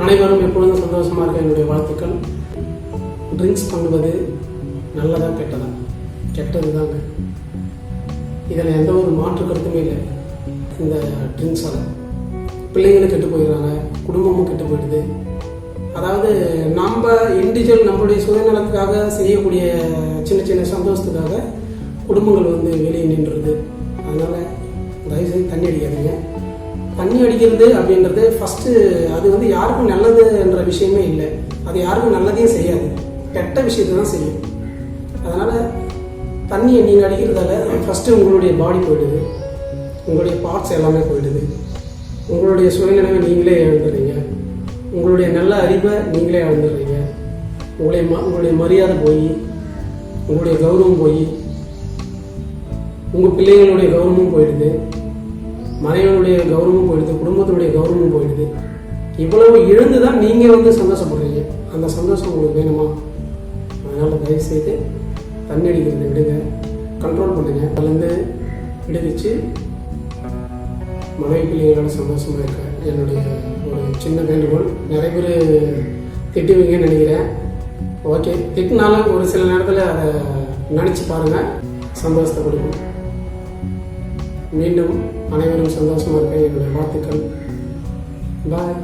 அனைவரும் எப்பொழுதும் சந்தோஷமாக இருக்க என்னுடைய வாழ்த்துக்கள். ட்ரிங்க்ஸ் பண்ணுவது நல்லதா கெட்டதா? கெட்டது தாங்க இதில் எந்த ஒரு மாற்று கருத்துமே இல்லை. இந்த ட்ரிங்க்ஸால் பிள்ளைங்களும் கெட்டு போயிடுறாங்க குடும்பமும் கெட்டு போயிடுது. அதாவது நம்ம இண்டிவிஜுவல் நம்மளுடைய சுயநலத்துக்காக செய்யக்கூடிய சின்ன சின்ன சந்தோஷத்துக்காக குடும்பங்கள் வந்து வெளியே நின்றுது அதனால் தயவுசெய்து தண்ணி அடிக்காதீங்க. தண்ணி அடிக்கிறது அப்படின்றது ஃபஸ்ட்டு அது வந்து யாருக்கும் நல்லதுன்ற விஷயமே இல்லை. அது யாருக்கும் நல்லதையும் செய்யாது. கெட்ட விஷயத்தை தான் செய்யும். அதனால் தண்ணியை நீங்கள் அடிக்கிறதால ஃபஸ்ட்டு உங்களுடைய பாடி போயிடுது. உங்களுடைய பார்ட்ஸ் எல்லாமே போயிடுது. உங்களுடைய சுயநினைவை நீங்களே இழந்துடுறீங்க. உங்களுடைய நல்ல அறிவை நீங்களே இழந்துடுறீங்க. உங்களுடைய ம உங்களுடைய மரியாதை போய் உங்களுடைய கௌரவம் போய் உங்கள் பிள்ளைங்களுடைய கௌரவமும் போயிடுது. மனைவனுடைய கௌரவம் போயிடுது குடும்பத்துடைய கௌரவம் போயிடுது. இவ்வளவு இழந்து தான் நீங்கள் வந்து சந்தோஷப்படுறீங்க. அந்த சந்தோஷம் உங்களுக்கு வேணுமா? அதனால் தயவுசெய்து தண்ணி அடிக்கிறது விடுங்க. கண்ட்ரோல் பண்ணுங்க. அதுலேருந்து விடுவிச்சு மனைவி பிள்ளைகளோட சந்தோஷமாக இருக்க என்னுடைய ஒரு சின்ன வேண்டுகோள். நிறைய பேர் திட்டுவீங்கன்னு நினைக்கிறேன். ஓகே திட்டினாலும் ஒரு சில நேரத்தில் அதை நினச்சி பாருங்கள் சந்தோஷத்தை கொடுக்கும். மீண்டும் அனைவரும் சந்தோஷமாக இருக்க என்னுடைய வாழ்த்துக்கள். பாய்